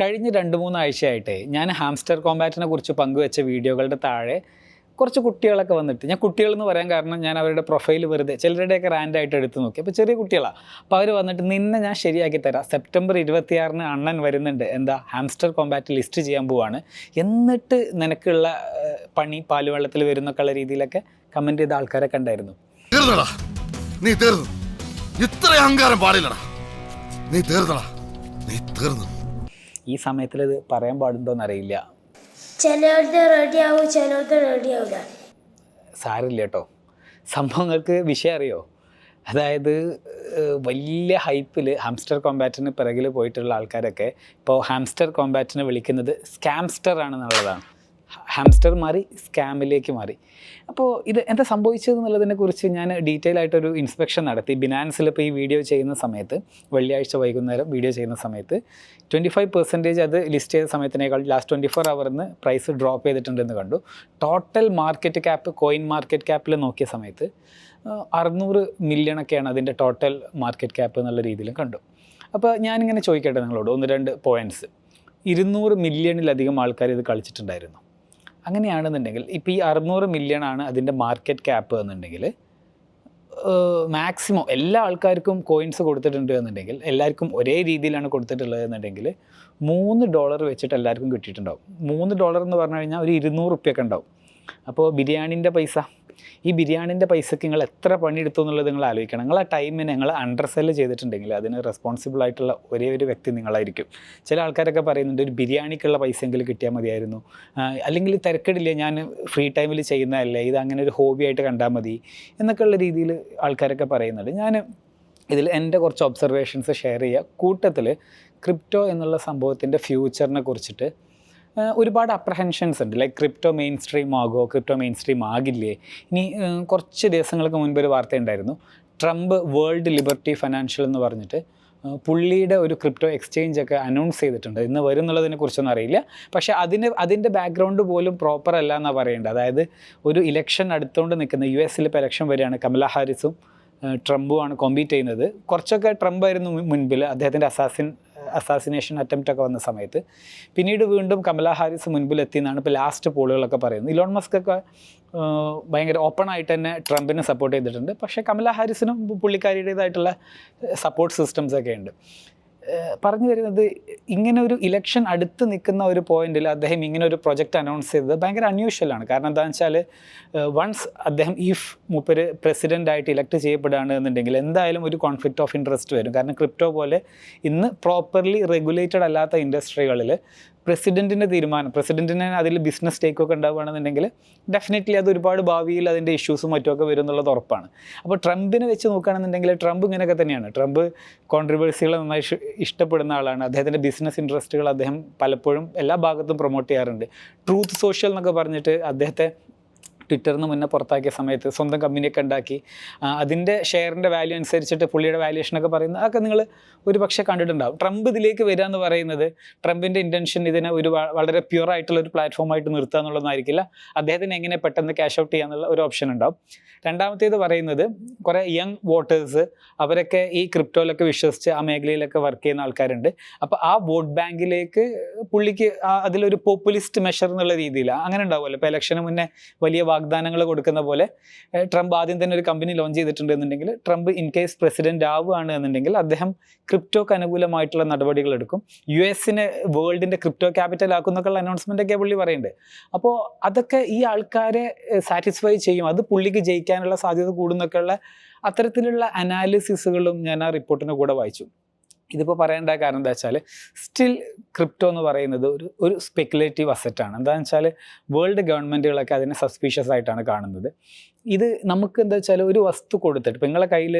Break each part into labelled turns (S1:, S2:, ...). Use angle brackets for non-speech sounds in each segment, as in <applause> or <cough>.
S1: കഴിഞ്ഞ രണ്ട് മൂന്ന് ആഴ്ചയായിട്ട് ഞാൻ ഹാംസ്റ്റർ കോമ്പാറ്റിനെ കുറിച്ച് പങ്കുവെച്ച വീഡിയോകളുടെ താഴെ കുറച്ച് കുട്ടികളൊക്കെ വന്നിട്ട് ഞാൻ കുട്ടികളെന്ന് പറയാൻ കാരണം ഞാൻ അവരുടെ പ്രൊഫൈൽ വെറുതെ ചിലരുടെയൊക്കെ റാൻഡായിട്ട് എടുത്ത് നോക്കി. അപ്പോൾ ചെറിയ കുട്ടികളാണ് അപ്പോൾ അവർ വന്നിട്ട് നിന്നെ ഞാൻ ശരിയാക്കി തരാം. സെപ്റ്റംബർ ഇരുപത്തിയാറിന് അണ്ണൻ വരുന്നുണ്ട്. എന്താ ഹാംസ്റ്റർ കോമ്പാറ്റ് ലിസ്റ്റ് ചെയ്യാൻ പോവാണ്. എന്നിട്ട് നിനക്കുള്ള പണി പാലുവെള്ളത്തിൽ വരുന്നൊക്കെ ഉള്ള രീതിയിലൊക്കെ കമന്റ് ചെയ്ത ആൾക്കാരൊക്കെ ഉണ്ടായിരുന്നു
S2: തീർന്നടാ. നീ തീർന്നു. ഇത്ര അഹങ്കാരം പാടില്ലടാ. നീ തീർന്നടാ. നീ തീർന്നു.
S1: ഈ സമയത്തിൽ ഇത് പറയാൻ പാടുണ്ടോന്ന് അറിയില്ല
S3: ചിലവരുടെ ചിലവരുടെ
S1: സാരില്ല കേട്ടോ സംഭവങ്ങൾക്ക് വിഷയം അറിയോ? അതായത് വലിയ ഹൈപ്പിൽ ഹാംസ്റ്റർ കോമ്പാറ്റിന് പിറകിൽ പോയിട്ടുള്ള ആൾക്കാരൊക്കെ ഇപ്പോൾ ഹാംസ്റ്റർ കോമ്പാറ്റിനെ വിളിക്കുന്നത് സ്കാംസ്റ്റർ ആണെന്നുള്ളതാണ്. ഹാംസ്റ്റർ മാറി സ്കാമിലേക്ക് മാറി. അപ്പോൾ ഇത് എന്താ സംഭവിച്ചത് എന്നുള്ളതിനെ കുറിച്ച് ഞാൻ ഡീറ്റെയിൽ ആയിട്ടൊരു ഇൻസ്പെക്ഷൻ നടത്തി. ബിനാൻസിൽ ഇപ്പോൾ ഈ വീഡിയോ ചെയ്യുന്ന സമയത്ത് വെള്ളിയാഴ്ച വൈകുന്നേരം വീഡിയോ ചെയ്യുന്ന സമയത്ത് ട്വന്റി ഫൈവ് പെർസെന്റേജ് അത് ലിസ്റ്റ് ചെയ്ത സമയത്തിനേക്കാൾ ലാസ്റ്റ് ട്വന്റി ഫോർ അവറിന്ന് പ്രൈസ് ഡ്രോപ്പ് ചെയ്തിട്ടുണ്ടെന്ന് കണ്ടു. Total market cap coin market ക്യാപ്പിൽ നോക്കിയ സമയത്ത് അറുന്നൂറ് മില്യണൊക്കെയാണ് അതിന്റെ ടോട്ടൽ മാർക്കറ്റ് ക്യാപ്പ് എന്നുള്ള രീതിയിലും കണ്ടു. അപ്പോൾ ഞാനിങ്ങനെ ചോദിക്കട്ടെ നിങ്ങളോട് ഒന്ന് രണ്ട് പോയിന്റ്സ് ഇരുന്നൂറ് മില്യണിലധികം ആൾക്കാർ ഇത് കളിച്ചിട്ടുണ്ടായിരുന്നു. അങ്ങനെയാണെന്നുണ്ടെങ്കിൽ ഇപ്പോൾ ഈ അറുന്നൂറ് മില്യൺ ആണ് അതിന്റെ മാർക്കറ്റ് ക്യാപ്പ് എന്നുണ്ടെങ്കിൽ മാക്സിമം എല്ലാ ആൾക്കാർക്കും കോയിൻസ് കൊടുത്തിട്ടുണ്ട് എന്നുണ്ടെങ്കിൽ എല്ലാവർക്കും ഒരേ രീതിയിലാണ് കൊടുത്തിട്ടുള്ളത് എന്നുണ്ടെങ്കിൽ മൂന്ന് ഡോളർ വെച്ചിട്ട് എല്ലാവർക്കും കിട്ടിയിട്ടുണ്ടാവും. മൂന്ന് ഡോളർ എന്ന് പറഞ്ഞു കഴിഞ്ഞാൽ ഒരു ഇരുന്നൂറ് റുപ്യൊക്കെ ഉണ്ടാവും. അപ്പോൾ ബിരിയാണിന്റെ പൈസ ഈ ബിരിയാണിന്റെ പൈസക്ക് നിങ്ങൾ എത്ര പണിയെടുത്തു എന്നുള്ളത് നിങ്ങൾ ആലോചിക്കണം. നിങ്ങൾ ആ ടൈമിന് നിങ്ങൾ അണ്ടർ സെൽ ചെയ്തിട്ടുണ്ടെങ്കിൽ അതിന് റെസ്പോൺസിബിൾ ആയിട്ടുള്ള ഒരേ ഒരു വ്യക്തി നിങ്ങളായിരിക്കും. ചില ആൾക്കാരൊക്കെ പറയുന്നുണ്ട് ഒരു ബിരിയാണിക്കുള്ള പൈസയെങ്കിലും കിട്ടിയാൽ മതിയായിരുന്നു. അല്ലെങ്കിൽ തിരക്കിടില്ല ഞാൻ ഫ്രീ ടൈമിൽ ചെയ്യുന്നതല്ലേ ഇത് അങ്ങനെ ഒരു ഹോബി ആയിട്ട് കണ്ടാൽ മതി. എന്നൊക്കെയുള്ള രീതിയിൽ ആൾക്കാരൊക്കെ പറയുന്നുണ്ട്. ഞാൻ ഇതിൽ എന്റെ കുറച്ച് ഒബ്സർവേഷൻസ് ഷെയർ ചെയ്യുക. കൂട്ടത്തിൽ ക്രിപ്റ്റോ എന്നുള്ള സംഭവത്തിന്റെ ഫ്യൂച്ചറിനെ കുറിച്ചിട്ട് ഒരുപാട് അപ്രഹെൻഷൻസ് ഉണ്ട്. ലൈക്ക് ക്രിപ്റ്റോ മെയിൻ സ്ട്രീം ആകുമോ ക്രിപ്റ്റോ മെയിൻ സ്ട്രീം ആകില്ലേ? ഇനി കുറച്ച് ദിവസങ്ങൾക്ക് മുൻപ് ഒരു വാർത്ത ഉണ്ടായിരുന്നു. ട്രംപ് വേൾഡ് ലിബർട്ടി ഫൈനാൻഷ്യൽ എന്ന് പറഞ്ഞിട്ട് പുള്ളിയുടെ ഒരു ക്രിപ്റ്റോ എക്സ്ചേഞ്ച് ഒക്കെ അനൗൺസ് ചെയ്തിട്ടുണ്ട്. ഇന്ന് വരും എന്നുള്ളതിനെ കുറിച്ചൊന്നും അറിയില്ല. പക്ഷേ അതിന് അതിന്റെ ബാക്ക്ഗ്രൗണ്ട് പോലും പ്രോപ്പർ അല്ല എന്നാണ് പറയേണ്ടത്. അതായത് ഒരു ഇലക്ഷൻ അടുത്തുകൊണ്ട് നിൽക്കുന്ന യു എസിൽ ഇപ്പോൾ ഇലക്ഷൻ വരികയാണ്. കമല ഹാരിസും ട്രംപുമാണ് കോമ്പീറ്റ് ചെയ്യുന്നത്. കുറച്ചൊക്കെ ട്രംപ് ആയിരുന്നു മുൻപിൽ. അദ്ദേഹത്തിന്റെ അസാസിൻ അസാസിനേഷൻ അറ്റംപ്റ്റ് ഒക്കെ വന്ന സമയത്ത്. പിന്നീട് വീണ്ടും കമല ഹാരിസ് മുൻപിലെത്തി എന്നാണ് ഇപ്പോൾ ലാസ്റ്റ് പോളുകളൊക്കെ പറയുന്നത്. ഇലോൺ മസ്ക് ഒക്കെ ഭയങ്കര ഓപ്പൺ ആയിട്ട് തന്നെ ട്രംപിനെ സപ്പോർട്ട് ചെയ്തിട്ടുണ്ട്. പക്ഷേ കമല ഹാരിസിനും പുള്ളിക്കാരിയുടേതായിട്ടുള്ള സപ്പോർട്ട് സിസ്റ്റംസ് ഒക്കെ ഉണ്ട്. പറഞ്ഞു വരുന്നത് ഇങ്ങനെ ഒരു ഇലക്ഷൻ അടുത്ത് നിൽക്കുന്ന ഒരു പോയിന്റിൽ അദ്ദേഹം ഇങ്ങനെ ഒരു പ്രൊജക്റ്റ് അനൗൺസ് ചെയ്തത് ഭയങ്കര അൺയൂഷ്വലാണ് കാരണം എന്താണെന്ന് വെച്ചാൽ വൺസ് അദ്ദേഹം ഇഫ് മൂപ്പര് പ്രസിഡന്റ് ആയിട്ട് ഇലക്ട് ചെയ്യപ്പെടുകയാണ് എന്നുണ്ടെങ്കിൽ എന്തായാലും ഒരു കോൺഫ്ലിക്റ്റ് ഓഫ് ഇൻട്രസ്റ്റ് വരും. കാരണം ക്രിപ്റ്റോ പോലെ ഇന്ന് പ്രോപ്പർലി റെഗുലേറ്റഡ് അല്ലാത്ത ഇൻഡസ്ട്രികളിൽ പ്രസിഡന്റിന്റെ തീരുമാനം പ്രസിഡന്റിന് അതിൽ ബിസിനസ് ടേക്കൊക്കെ ഉണ്ടാവുകയാണെന്നുണ്ടെങ്കിൽ ഡെഫിനറ്റ്ലി അത് ഒരുപാട് ഭാവിയിൽ അതിന്റെ ഇഷ്യൂസും മറ്റുമൊക്കെ വരും എന്നുള്ളത് ഉറപ്പാണ്. അപ്പോൾ ട്രംപിനെ വെച്ച് നോക്കുകയാണെന്നുണ്ടെങ്കിൽ ട്രംപ് ഇങ്ങനെയൊക്കെ തന്നെയാണ്. ട്രംപ് കോൺട്രവേഴ്സികൾ നന്നായി ഇഷ്ടപ്പെടുന്ന ആളാണ്. അദ്ദേഹത്തിന്റെ ബിസിനസ് ഇൻട്രസ്റ്റുകൾ അദ്ദേഹം പലപ്പോഴും എല്ലാ ഭാഗത്തും പ്രൊമോട്ട് ചെയ്യാറുണ്ട്. ട്രൂത്ത് സോഷ്യൽ എന്നൊക്കെ പറഞ്ഞിട്ട് അദ്ദേഹത്തെ ട്വിറ്ററിന് മുന്നേ പുറത്താക്കിയ സമയത്ത് സ്വന്തം കമ്പനിയൊക്കെ ഉണ്ടാക്കി. അതിന്റെ ഷെയറിന്റെ വാല്യൂ അനുസരിച്ചിട്ട് പുള്ളിയുടെ വാല്യുവേഷനൊക്കെ പറയുന്നത് അതൊക്കെ നിങ്ങൾ ഒരു പക്ഷേ കണ്ടിട്ടുണ്ടാവും. ട്രംപ് ഇതിലേക്ക് വരിക എന്ന് പറയുന്നത് ട്രംപിന്റെ ഇന്റൻഷൻ ഇതിനെ ഒരു വളരെ പ്യുവർ ആയിട്ടുള്ള ഒരു പ്ലാറ്റ്ഫോമായിട്ട് നിർത്തുക എന്നുള്ളതായിരിക്കില്ല അദ്ദേഹത്തിന് എങ്ങനെ പെട്ടെന്ന് ക്യാഷ് ഔട്ട് ചെയ്യാന്നുള്ള ഒരു ഓപ്ഷൻ ഉണ്ടാവും. രണ്ടാമത്തേത് പറയുന്നത് കുറേ യങ് വോട്ടേഴ്സ് അവരൊക്കെ ഈ ക്രിപ്റ്റോയിലൊക്കെ വിശ്വസിച്ച് ആ മേഖലയിലൊക്കെ വർക്ക് ചെയ്യുന്ന ആൾക്കാരുണ്ട്. അപ്പോൾ ആ വോട്ട് ബാങ്കിലേക്ക് പുള്ളിക്ക് അതിലൊരു പോപ്പുലിസ്റ്റ് മെഷർ എന്നുള്ള രീതിയിൽ അങ്ങനെ ഉണ്ടാവുമല്ലോ. ഇപ്പോൾ ഇലക്ഷന് മുന്നേ വലിയ വാഗ്ദാനങ്ങൾ കൊടുക്കുന്ന പോലെ ട്രംപ് ആദ്യം തന്നെ ഒരു കമ്പനി ലോഞ്ച് ചെയ്തിട്ടുണ്ട് എന്നുണ്ടെങ്കിൽ ട്രംപ് ഇൻ കേസ് പ്രസിഡന്റ് ആവുകയാണ് എന്നുണ്ടെങ്കിൽ അദ്ദേഹം ക്രിപ്റ്റോക്ക് അനുകൂലമായിട്ടുള്ള നടപടികൾ എടുക്കും. യു എസിനെ വേൾഡിന്റെ ക്രിപ്റ്റോ ക്യാപിറ്റൽ ആക്കുന്നൊക്കെയുള്ള അനൗൺസ്മെന്റ് ഒക്കെ പുള്ളി പറയുന്നുണ്ട് അപ്പോൾ അതൊക്കെ ഈ ആൾക്കാരെ സാറ്റിസ്ഫൈ ചെയ്യും. അത് പുള്ളിക്ക് ജയിക്കാനുള്ള സാധ്യത കൂടുന്നൊക്കെയുള്ള അത്തരത്തിലുള്ള അനാലിസിസുകളും ഞാൻ ആ റിപ്പോർട്ടിന് കൂടെ വായിച്ചു. ഇതിപ്പോൾ പറയേണ്ട കാരണം എന്താ വെച്ചാൽ സ്റ്റിൽ ക്രിപ്റ്റോ എന്ന് പറയുന്നത് ഒരു ഒരു സ്പെക്കുലേറ്റീവ് അസറ്റാണ് എന്താണെന്ന് വെച്ചാൽ വേൾഡ് ഗവൺമെന്റുകളൊക്കെ അതിനെ സസ്പീഷ്യസ് ആയിട്ടാണ് കാണുന്നത്. ഇത് നമുക്ക് എന്താ വെച്ചാൽ ഒരു വസ്തു കൊടുത്തിട്ട് ഇപ്പം നിങ്ങളെ കയ്യിൽ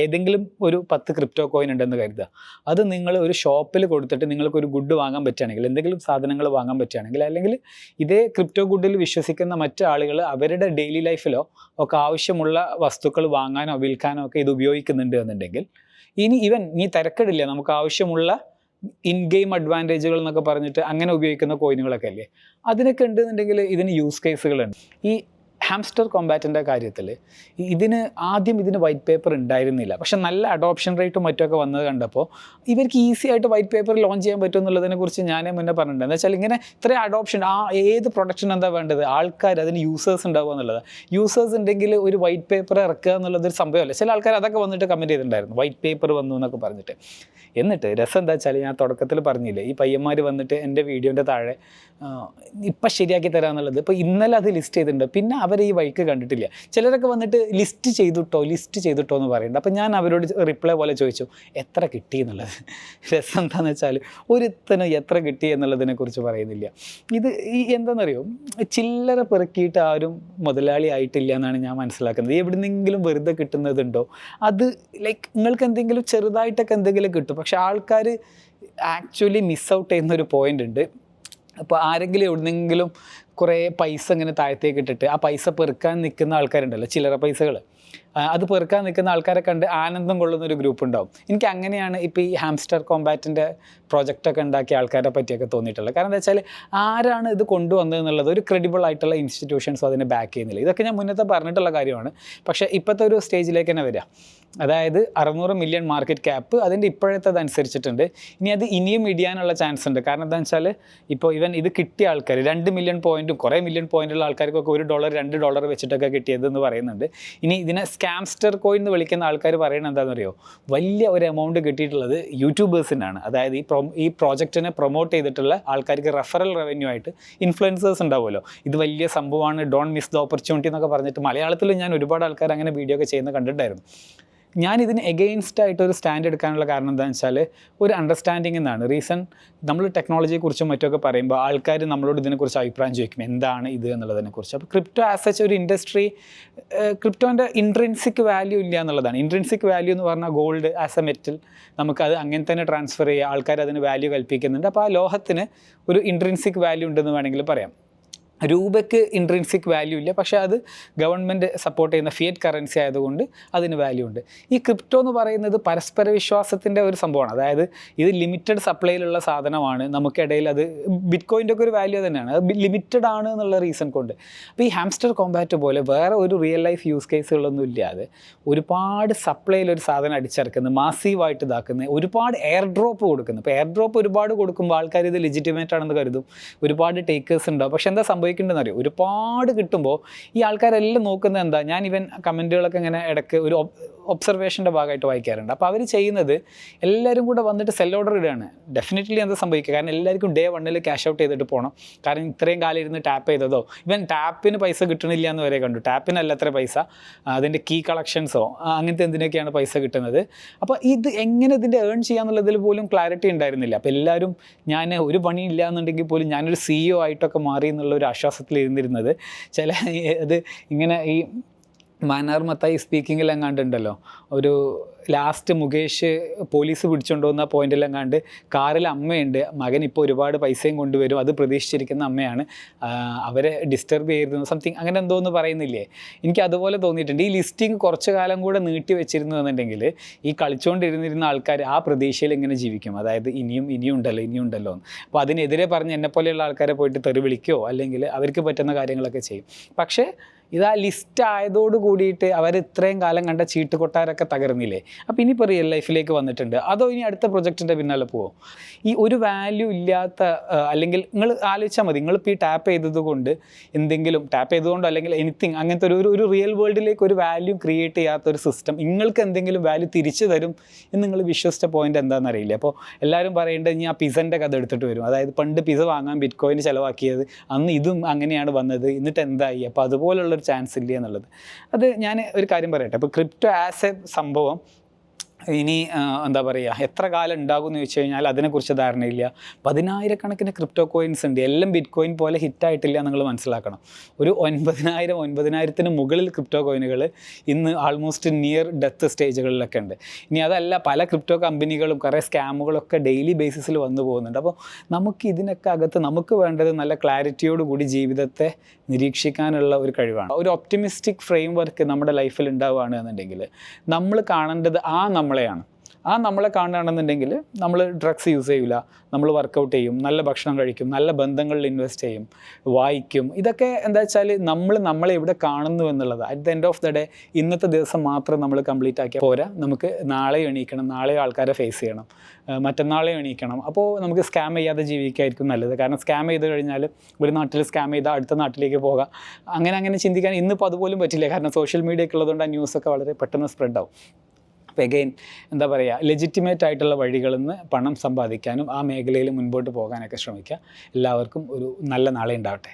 S1: ഏതെങ്കിലും ഒരു പത്ത് ക്രിപ്റ്റോ കോയിൻ ഉണ്ടെന്ന് കരുതുക. അത് നിങ്ങൾ ഒരു ഷോപ്പിൽ കൊടുത്തിട്ട് നിങ്ങൾക്ക് ഒരു ഗുഡ് വാങ്ങാൻ പറ്റുകയാണെങ്കിൽ എന്തെങ്കിലും സാധനങ്ങൾ വാങ്ങാൻ പറ്റുകയാണെങ്കിൽ അല്ലെങ്കിൽ ഇതേ ക്രിപ്റ്റോ ഗുഡിൽ വിശ്വസിക്കുന്ന മറ്റ് ആളുകൾ അവരുടെ ഡെയിലി ലൈഫിലോ ഒക്കെ ആവശ്യമുള്ള വസ്തുക്കൾ വാങ്ങാനോ വിൽക്കാനോ ഒക്കെ ഇത് ഉപയോഗിക്കുന്നുണ്ട് എന്നുണ്ടെങ്കിൽ ഇനി ഇവൻ നീ തിരക്കിടില്ല? നമുക്ക് ആവശ്യമുള്ള ഇൻ ഗെയിം അഡ്വാന്റേജുകൾ എന്നൊക്കെ പറഞ്ഞിട്ട് അങ്ങനെ ഉപയോഗിക്കുന്ന കോയിനുകളൊക്കെ അല്ലേ? അതിനൊക്കെ ഉണ്ടെന്നുണ്ടെങ്കിൽ ഇതിന് യൂസ് കേസുകളുണ്ട് ഈ ഹാംസ്റ്റർ കോമ്പാറ്റിന്റെ കാര്യത്തിൽ ഇതിന് ആദ്യം ഇതിന് വൈറ്റ് പേപ്പർ ഉണ്ടായിരുന്നില്ല. പക്ഷെ നല്ല അഡോപ്ഷൻ റേറ്റും മറ്റുമൊക്കെ വന്നത് കണ്ടപ്പോൾ ഇവർക്ക് ഈസി ആയിട്ട് വൈറ്റ് പേപ്പർ ലോഞ്ച് ചെയ്യാൻ പറ്റും എന്നുള്ളതിനെ കുറിച്ച് ഞാൻ മുന്നേ പറഞ്ഞിട്ടുണ്ട്. എന്ന് വെച്ചാൽ ഇങ്ങനെ ഇത്രയും അഡോപ്ഷൻ ആ ഏത് പ്രൊഡക്ഷൻ എന്താ വേണ്ടത്? ആൾക്കാർ അതിന് യൂസേഴ്സ് ഉണ്ടാവുക എന്നുള്ളത്. യൂസേഴ്സ് ഉണ്ടെങ്കിൽ ഒരു വൈറ്റ് പേപ്പർ ഇറക്കുക എന്നുള്ളതൊരു സംഭവമല്ല. ചില ആൾക്കാർ അതൊക്കെ വന്നിട്ട് കമന്റ് ചെയ്തിട്ടുണ്ടായിരുന്നു. വൈറ്റ് പേപ്പർ വന്നു എന്നൊക്കെ പറഞ്ഞിട്ട്. എന്നിട്ട് രസം എന്താ വെച്ചാൽ ഞാൻ തുടക്കത്തിൽ പറഞ്ഞില്ലേ ഈ പയ്യന്മാർ വന്നിട്ട് എന്റെ വീഡിയോന്റെ താഴെ ഇപ്പം ശരിയാക്കി തരാമെന്നുള്ളത് ഇപ്പോൾ ഇന്നലെ അത് ലിസ്റ്റ് ചെയ്തിട്ടുണ്ട്. പിന്നെ അവർ ഈ വഴിക്ക് കണ്ടിട്ടില്ല. ചിലരൊക്കെ വന്നിട്ട് ലിസ്റ്റ് ചെയ്തിട്ടോ ലിസ്റ്റ് ചെയ്തിട്ടോ എന്ന് പറയുന്നുണ്ട്. അപ്പം ഞാൻ അവരോട് റിപ്ലൈ പോലെ ചോദിച്ചു എത്ര കിട്ടി എന്നുള്ളത്? <laughs> രസം എന്താണെന്ന് വെച്ചാൽ ഒരുത്തന് എത്ര കിട്ടി എന്നുള്ളതിനെ കുറിച്ച് പറയുന്നില്ല. ഇത് ഈ എന്താണെന്നറിയോ ചില്ലറ പെറുക്കിയിട്ട് ആരും മുതലാളി ആയിട്ടില്ല എന്നാണ് ഞാൻ മനസ്സിലാക്കുന്നത്. എവിടുന്നെങ്കിലും വെറുതെ കിട്ടുന്നതുണ്ടോ? അത് ലൈക്ക് നിങ്ങൾക്ക് എന്തെങ്കിലും ചെറുതായിട്ടൊക്കെ എന്തെങ്കിലും കിട്ടും. പക്ഷെ ആൾക്കാർ ആക്ച്വലി മിസ് ഔട്ട് ചെയ്യുന്ന ഒരു പോയിന്റ് ഉണ്ട്. അപ്പോൾ ആരെങ്കിലും എവിടുന്നെങ്കിലും കുറേ പൈസ ഇങ്ങനെ താഴത്തേക്ക് ഇട്ടിട്ട് ആ പൈസ പെറുക്കാൻ നിൽക്കുന്ന ആൾക്കാരുണ്ടല്ലോ ചില്ലറ പൈസകൾ അത് പെറുക്കാൻ നിൽക്കുന്ന ആൾക്കാരെ കണ്ട് ആനന്ദം കൊള്ളുന്ന ഒരു ഗ്രൂപ്പ് ഉണ്ടാവും. എനിക്ക് അങ്ങനെയാണ് ഇപ്പോൾ ഈ ഹാംസ്റ്റർ കോമ്പാറ്റിന്റെ പ്രോജക്റ്റൊക്കെ ഉണ്ടാക്കിയ ആൾക്കാരെ പറ്റിയൊക്കെ തോന്നിയിട്ടുള്ളത്. കാരണം എന്താ വെച്ചാൽ ആരാണ് ഇത് കൊണ്ടുവന്നത് എന്നുള്ളത് ഒരു ക്രെഡിബിൾ ആയിട്ടുള്ള ഇൻസ്റ്റിറ്റ്യൂഷൻസ് അതിനെ ബാക്ക് ചെയ്യുന്നില്ല. ഇതൊക്കെ ഞാൻ മുന്നത്തെ പറഞ്ഞിട്ടുള്ള കാര്യമാണ്. പക്ഷേ ഇപ്പോഴത്തെ ഒരു സ്റ്റേജിലേക്ക് തന്നെ വരിക അതായത് അറുന്നൂറ് മില്യൺ മാർക്കറ്റ് ക്യാപ്പ് അതിന്റെ ഇപ്പോഴത്തെ അനുസരിച്ചിട്ടുണ്ട് ഇനി അത് ഇനിയും ഇടിയാനുള്ള ചാൻസ് ഉണ്ട്. കാരണം എന്താണെന്ന് വെച്ചാൽ ഇപ്പോൾ ഇവൻ ഇത് കിട്ടിയ ആൾക്കാർ രണ്ട് മില്യൺ പോയിന്റും കുറേ മില്യൺ പോയിന്റുള്ള ആൾക്കാർക്കൊക്കെ ഒരു ഡോളർ രണ്ട് ഡോളർ വെച്ചിട്ടൊക്കെ കിട്ടിയതെന്ന് പറയുന്നുണ്ട്. ഇനി ഇതിനെ സ്കാംസ്റ്റർ കോയിൻ എന്ന് വിളിക്കുന്ന ആൾക്കാർ പറയുന്നത് എന്താണെന്നറിയോ? വലിയ ഒരു എമൗണ്ട് കിട്ടിയിട്ടുള്ളത് യൂട്യൂബേഴ്സിനാണ് അതായത് ഈ പ്രൊ ഈ പ്രോജക്റ്റിനെ പ്രൊമോട്ട് ചെയ്തിട്ടുള്ള ആൾക്കാർക്ക് റെഫറൽ റവന്യൂ ആയിട്ട് ഇൻഫ്ലുവൻസേഴ്സ് ഉണ്ടാവുമല്ലോ. ഇത് വലിയ സംഭവമാണ്. ഡോൺ മിസ് ദ ഓപ്പർച്യൂണിറ്റി എന്നൊക്കെ പറഞ്ഞിട്ട് മലയാളത്തിൽ ഞാൻ ഒരുപാട് ആൾക്കാർ അങ്ങനെ വീഡിയോ ഒക്കെ ചെയ്യുന്നത് കണ്ടിട്ടുണ്ടായിരുന്നു. ഞാൻ ഇതിന് എഗെയിൻസ്റ്റ് ആയിട്ട് ഒരു സ്റ്റാൻഡ് എടുക്കാനുള്ള കാരണം എന്താണെന്ന് വെച്ചാൽ ഒരു അണ്ടർസ്റ്റാൻഡിംഗ് എന്നാണ്. റീസൺ നമ്മൾ ടെക്നോളജിയെക്കുറിച്ചും മറ്റൊക്കെ പറയുമ്പോൾ ആൾക്കാർ നമ്മളോട് ഇതിനെക്കുറിച്ച് അഭിപ്രായം ചോദിക്കും. എന്താണ് ഇത് എന്നുള്ളതിനെക്കുറിച്ച്. അപ്പോൾ ക്രിപ്റ്റോ ആസ് സച്ച് ഒരു ഇൻഡസ്ട്രി ക്രിപ്റ്റോന്റെ ഇൻട്രൻസിക് വാല്യൂ ഇല്ല എന്നുള്ളതാണ്. ഇൻട്രൻസിക് വാല്യൂ എന്ന് പറഞ്ഞാൽ ഗോൾഡ് ആസ് എ മെറ്റൽ നമുക്കത് അങ്ങനെ തന്നെ ട്രാൻസ്ഫർ ചെയ്യുക ആൾക്കാർ അതിന് വാല്യൂ കൽപ്പിക്കുന്നുണ്ട്. അപ്പോൾ ആ ലോഹത്തിന് ഒരു ഇൻട്രൻസിക് വാല്യൂ ഉണ്ടെന്ന് വേണമെങ്കിൽ പറയാം. രൂപയ്ക്ക് ഇൻട്രൻസിക് വാല്യൂ ഇല്ല. പക്ഷേ അത് ഗവൺമെന്റ് സപ്പോർട്ട് ചെയ്യുന്ന ഫിയറ്റ് കറൻസി ആയതുകൊണ്ട് അതിന് വാല്യൂ ഉണ്ട്. ഈ ക്രിപ്റ്റോ എന്ന് പറയുന്നത് പരസ്പര വിശ്വാസത്തിന്റെ ഒരു സംഭവമാണ്. അതായത് ഇത് ലിമിറ്റഡ് സപ്ലൈയിലുള്ള സാധനമാണ്. നമുക്കിടയിൽ അത് ബിറ്റ് കോയിന്റെ ഒക്കെ ഒരു വാല്യൂ തന്നെയാണ്. അത് ലിമിറ്റഡ് ആണ് എന്നുള്ള റീസൺ കൊണ്ട്. അപ്പോൾ ഈ ഹാംസ്റ്റർ കോമ്പാറ്റ് പോലെ വേറെ ഒരു റിയൽ ലൈഫ് യൂസ് കേസുകളൊന്നും ഇല്ലാതെ ഒരുപാട് സപ്ലൈയിൽ ഒരു സാധനം അടിച്ചിറക്കുന്നത് മാസീവായിട്ട് ഇതാക്കുന്നത് ഒരുപാട് എയർ ഡ്രോപ്പ് കൊടുക്കുന്നത്. ഇപ്പോൾ എയർ ഡ്രോപ്പ് ഒരുപാട് കൊടുക്കുമ്പോൾ ആൾക്കാർ ഇത് ലെജിറ്റിമേറ്റ് ആണെന്ന് കരുതും. ഒരുപാട് ടേക്കേഴ്സ് ഉണ്ടാവും. പക്ഷേ എന്താ സംഭവിക്കേണ്ടതെന്ന് അറിയാം ഒരുപാട് കിട്ടുമ്പോൾ ഈ ആൾക്കാരെല്ലാം നോക്കുന്നത് എന്താ? ഞാൻ ഇവൻ കമന്റുകളൊക്കെ ഇങ്ങനെ ഇടയ്ക്ക് ഒരു ഒബ്സർവേഷന്റെ ഭാഗമായിട്ട് വായിക്കാറുണ്ട്. അപ്പോൾ അവർ ചെയ്യുന്നത് എല്ലാവരും കൂടെ വന്നിട്ട് സെൽ ഓർഡർ ഇടുകയാണ്. ഡെഫിനറ്റ്ലി എന്താ സംഭവിക്കുക? കാരണം എല്ലാവർക്കും ഡേ വണ്ണിൽ ക്യാഷ് ഔട്ട് ചെയ്തിട്ട് പോകണം കാരണം ഇത്രയും കാലം ഇരുന്ന് ടാപ്പ് ചെയ്തതോ? ഇവൻ ടാപ്പിന് പൈസ കിട്ടണില്ല എന്ന് വരെ കണ്ടു. ടാപ്പിനല്ല അത്ര പൈസ. അതിന്റെ കീ കളക്ഷൻസോ അങ്ങനത്തെ എന്തിനൊക്കെയാണ് പൈസ കിട്ടുന്നത്? അപ്പോൾ ഇത് എങ്ങനെ ഇതിന്റെ ഏൺ ചെയ്യാന്നുള്ളതിൽ പോലും ക്ലാരിറ്റി ഉണ്ടായിരുന്നില്ല. അപ്പോൾ എല്ലാവരും ഞാൻ ഒരു പണി ഇല്ല എന്നുണ്ടെങ്കിൽ പോലും ഞാനൊരു സിഇഒ ആയിട്ടൊക്കെ മാറി എന്നുള്ള ഒരു ആശ്വാസത്തിൽ ഇരുന്നിരുന്നത് ചില അത് ഇങ്ങനെ ഈ മാനാർ മത്തായി സ്പീക്കിങ്ങിൽ എങ്ങാണ്ടുണ്ടല്ലോ ഒരു ലാസ്റ്റ് മുകേഷ് പോലീസ് പിടിച്ചുകൊണ്ടുവന്ന പോയിന്റിലെങ്ങാണ്ട് കാറിൽ അമ്മയുണ്ട്. മകൻ ഇപ്പോൾ ഒരുപാട് പൈസയും കൊണ്ടുവരും. അത് പ്രതീക്ഷിച്ചിരിക്കുന്ന അമ്മയാണ്. അവരെ ഡിസ്റ്റർബ് ചെയ്തിരുന്നു. സംതിങ് അങ്ങനെ എന്തോന്ന് പറയുന്നില്ലേ? എനിക്ക് അതുപോലെ തോന്നിയിട്ടുണ്ട്. ഈ ലിസ്റ്റിംഗ് കുറച്ച് കാലം കൂടെ നീട്ടി വെച്ചിരുന്നു എന്നുണ്ടെങ്കിൽ ഈ കളിച്ചുകൊണ്ടിരുന്നിരുന്ന ആൾക്കാർ ആ പ്രതീക്ഷയിൽ ഇങ്ങനെ ജീവിക്കും? അതായത് ഇനിയും ഇനിയും ഉണ്ടല്ലോ ഇനിയും ഉണ്ടല്ലോ അപ്പോൾ അതിനെതിരെ പറഞ്ഞ് എന്നെപ്പോലെയുള്ള ആൾക്കാരെ പോയിട്ട് തെറി വിളിക്കുകയോ അല്ലെങ്കിൽ അവർക്ക് പറ്റുന്ന കാര്യങ്ങളൊക്കെ ചെയ്യും. പക്ഷേ ഇത് ലിസ്റ്റ് ആയതോട് കൂടിയിട്ട് അവർ ഇത്രയും കാലം കണ്ട ചീട്ട് കൊട്ടാരൊക്കെ തകർന്നില്ലേ അപ്പോൾ ഇനിയിപ്പോൾ റിയൽ ലൈഫിലേക്ക് വന്നിട്ടുണ്ട്. അതോ ഇനി അടുത്ത പ്രൊജക്റ്റിന്റെ പിന്നാലെ പോവോ? ഈ ഒരു വാല്യൂ ഇല്ലാത്ത അല്ലെങ്കിൽ നിങ്ങൾ ആലോചിച്ചാൽ മതി. നിങ്ങളിപ്പോൾ ഈ ടാപ്പ് ചെയ്തതുകൊണ്ട് എന്തെങ്കിലും ടാപ്പ് ചെയ്തതുകൊണ്ടോ അല്ലെങ്കിൽ എനിത്തിങ് അങ്ങനത്തെ ഒരു ഒരു- റിയൽ വേൾഡിലേക്ക് ഒരു വാല്യൂ ക്രിയേറ്റ് ചെയ്യാത്ത ഒരു സിസ്റ്റം നിങ്ങൾക്ക് എന്തെങ്കിലും വാല്യൂ തിരിച്ചു തരും എന്ന് നിങ്ങൾ വിശ്വസിച്ച പോയിന്റ് എന്താണെന്ന് അറിയില്ല. അപ്പോൾ എല്ലാവരും പറയേണ്ടത് ഇനി ആ പിസന്റെ കഥ എടുത്തിട്ട് വരും. അതായത് പണ്ട് പിസ വാങ്ങാൻ ബിറ്റ് കോയിൻ ചിലവാക്കിയത് അന്ന് ഇതും അങ്ങനെയാണ് വന്നത്. എന്നിട്ട് എന്തായി? അപ്പോൾ അതുപോലുള്ളൊരു ചാൻസ് ഇല്ല എന്നുള്ളത്. അത് ഞാൻ ഒരു കാര്യം പറയട്ടെ. അപ്പോൾ ക്രിപ്റ്റോ ആസ് എ സംഭവം ഇനി എന്താ പറയുക എത്ര കാലം ഉണ്ടാകും എന്ന് ചോദിച്ചു കഴിഞ്ഞാൽ അതിനെക്കുറിച്ച് ധാരണയില്ല. പതിനായിരക്കണക്കിന് ക്രിപ്റ്റോ കോയിൻസ് ഉണ്ട്. എല്ലാം ബിറ്റ് കോയിൻ പോലെ ഹിറ്റായിട്ടില്ല നിങ്ങൾ മനസ്സിലാക്കണം. ഒരു ഒൻപതിനായിരം ഒൻപതിനായിരത്തിന് മുകളിൽ ക്രിപ്റ്റോ കോയിനുകൾ ഇന്ന് ആൾമോസ്റ്റ് നിയർ ഡെത്ത് സ്റ്റേജുകളിലൊക്കെ ഉണ്ട്. ഇനി അതല്ല പല ക്രിപ്റ്റോ കമ്പനികളും കുറേ സ്കാമുകളൊക്കെ ഡെയിലി ബേസിസിൽ വന്നു പോകുന്നുണ്ട്. അപ്പോൾ നമുക്ക് ഇതിനൊക്കെ അകത്ത് നമുക്ക് വേണ്ടത് നല്ല ക്ലാരിറ്റിയോടുകൂടി ജീവിതത്തെ നിരീക്ഷിക്കാനുള്ള ഒരു കഴിവാണ്. ഒരു ഒപ്റ്റിമിസ്റ്റിക് ഫ്രെയിം വർക്ക് നമ്മുടെ ലൈഫിൽ ഉണ്ടാവുകയാണ് എന്നുണ്ടെങ്കിൽ നമ്മൾ കാണേണ്ടത് ആ നമ്മളെയാണ്. ആ നമ്മളെ കാണുകയാണെന്നുണ്ടെങ്കിൽ നമ്മൾ ഡ്രഗ്സ് യൂസ് ചെയ്യില്ല നമ്മൾ വർക്കൗട്ട് ചെയ്യും നല്ല ഭക്ഷണം കഴിക്കും നല്ല ബന്ധങ്ങളിൽ ഇൻവെസ്റ്റ് ചെയ്യും വായിക്കും. ഇതൊക്കെ എന്താ വെച്ചാൽ നമ്മൾ നമ്മളെ എവിടെ കാണുന്നു എന്നുള്ളത്. At the end of the day ഇന്നത്തെ ദിവസം മാത്രം നമ്മൾ കംപ്ലീറ്റ് ആക്കിയാൽ പോരാ. നമുക്ക് നാളെ എണീക്കണം നാളെ ആൾക്കാരെ ഫേസ് ചെയ്യണം മറ്റന്നാളെ എണീക്കണം. അപ്പോൾ നമുക്ക് സ്കാം ചെയ്യാതെ ജീവിക്കായിരിക്കും നല്ലത്. കാരണം സ്കാം ചെയ്ത് കഴിഞ്ഞാൽ ഒരു നാട്ടിൽ സ്കാം ചെയ്താൽ അടുത്ത നാട്ടിലേക്ക് പോകാം. അങ്ങനെ അങ്ങനെ ചിന്തിക്കാൻ ഇന്നിപ്പോൾ അതുപോലും പറ്റില്ല. കാരണം സോഷ്യൽ മീഡിയ ഒക്കെ ഉള്ളതുകൊണ്ട് ആ ന്യൂസൊക്കെ വളരെ പെട്ടെന്ന് സ്പ്രെഡ് ആവും. അപ്പോൾ എഗെയിൻ എന്താ പറയുക ലെജിറ്റിമേറ്റ് ആയിട്ടുള്ള വഴികളിൽ നിന്ന് പണം സമ്പാദിക്കാനും ആ മേഖലയിൽ മുൻപോട്ട് പോകാനൊക്കെ ശ്രമിക്കുക. എല്ലാവർക്കും ഒരു നല്ല നാളെ ഉണ്ടാവട്ടെ.